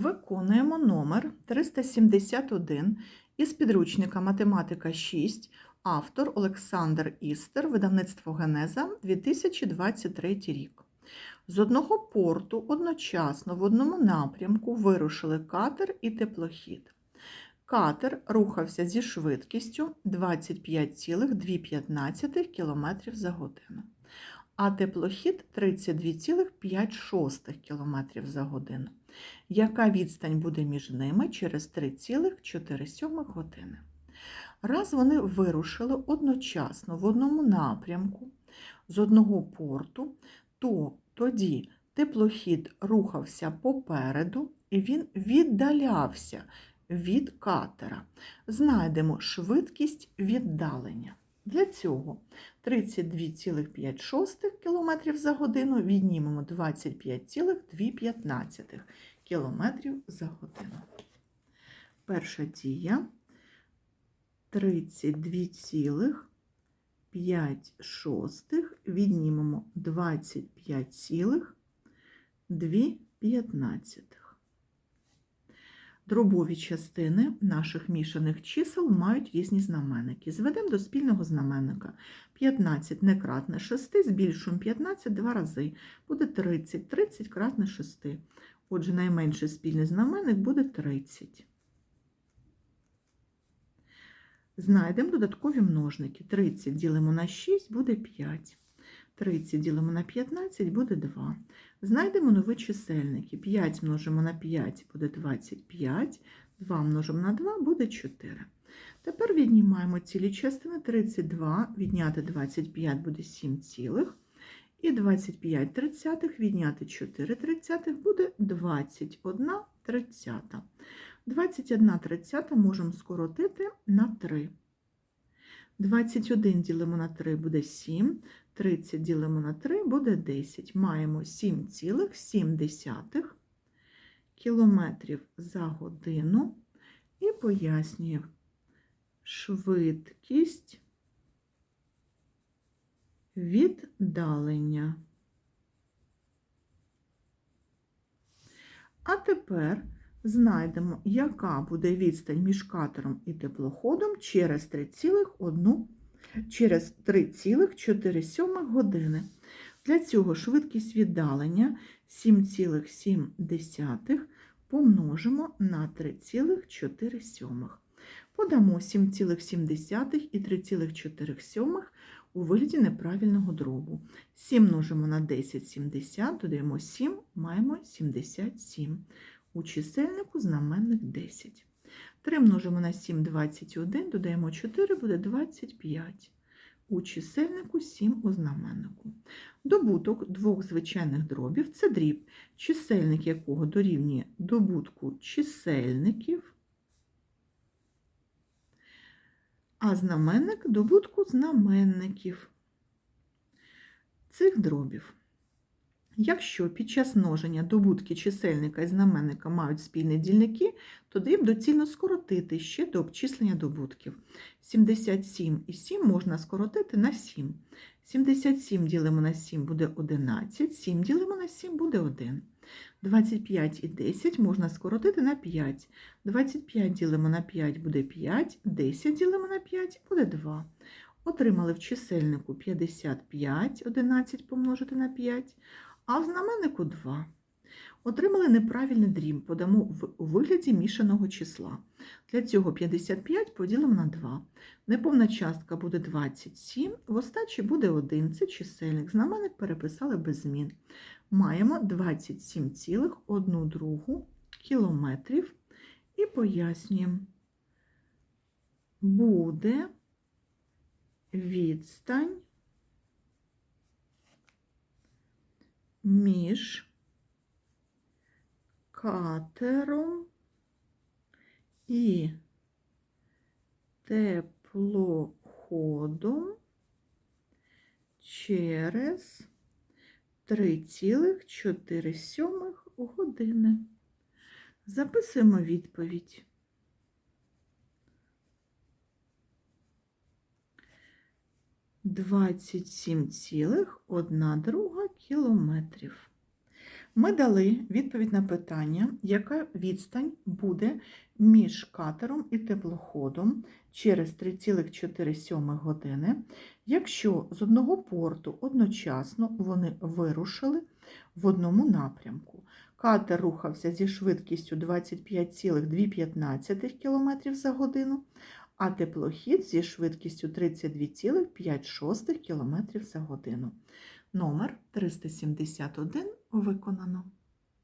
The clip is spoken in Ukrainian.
Виконуємо номер 371 із підручника Математика 6, автор Олександр Істер, видавництво Генеза 2023 рік. З одного порту одночасно в одному напрямку вирушили катер і теплохід. Катер рухався зі швидкістю 25,2 км за годину, а теплохід 32,5 км за годину. Яка відстань буде між ними через 3,4 години? Раз вони вирушили одночасно в одному напрямку з одного порту, то тоді теплохід рухався попереду і він віддалявся від катера. Знайдемо швидкість віддалення. Для цього 32,5 км за годину віднімемо 25,2 км за годину. Перша дія 32,5 віднімемо 25,2. Дробові частини наших мішаних чисел мають різні знаменники. Зведемо до спільного знаменника. 15 не кратне 6, збільшуємо 15 два рази. Буде 30, 30 кратне 6. Отже, найменший спільний знаменник буде 30. Знайдемо додаткові множники. 30 ділимо на 6 буде 5. 30 ділимо на 15 буде 2. Знайдемо нові чисельники. 5 множимо на 5 буде 25, 2 множимо на 2 буде 4. Тепер віднімаємо цілі частини 32, відняти 25 буде 7 цілих. І 25 тридцятих відняти 4 тридцятих буде 21 тридцята. 21 тридцята можемо скоротити на 3. 21 ділимо на 3 буде 7, 30 ділимо на 3 буде 10. Маємо 7,7 кілометрів за годину і пояснює швидкість віддалення. А тепер знайдемо, яка буде відстань між катером і теплоходом через 3,1 через 3,4 години. Для цього швидкість віддалення 7,7 помножимо на 3,4. Подамо 7,7 і 3,4 у вигляді неправильного дробу. 7 множимо на 10 70, додаємо 7, маємо 77. У чисельнику знаменник 10. 3 множимо на 7 21, додаємо 4, буде 25. У чисельнику 7 у знаменнику. Добуток двох звичайних дробів це дріб, чисельник якого дорівнює добутку чисельників, а знаменник добутку знаменників цих дробів. Якщо під час множення добутки чисельника і знаменника мають спільні дільники, то дріб доцільно скоротити ще до обчислення добутків. 77 і 7 можна скоротити на 7. 77 ділимо на 7 буде 11, 7 ділимо на 7 буде 1. 25 і 10 можна скоротити на 5. 25 ділимо на 5 буде 5, 10 ділимо на 5 буде 2. Отримали в чисельнику 55, 11 помножити на 5, а в знаменнику 2. Отримали неправильний дріб, подамо у вигляді мішаного числа. Для цього 55 поділимо на 2. Неповна частка буде 27, в остачі буде 1, це чисельник. Знаменник переписали без змін. Маємо 27,1 кілометрів і пояснюємо. Буде відстань між катером і теплоходом через 3,4 години. Записуємо відповідь. Двадцять сім цілих одна друга кілометрів. Ми дали відповідь на питання, яка відстань буде між катером і теплоходом через 3,4 години, якщо з одного порту одночасно вони вирушили в одному напрямку. Катер рухався зі швидкістю 25,2 км за годину, а теплохід зі швидкістю 32,5 км за годину. Номер 371 виконано.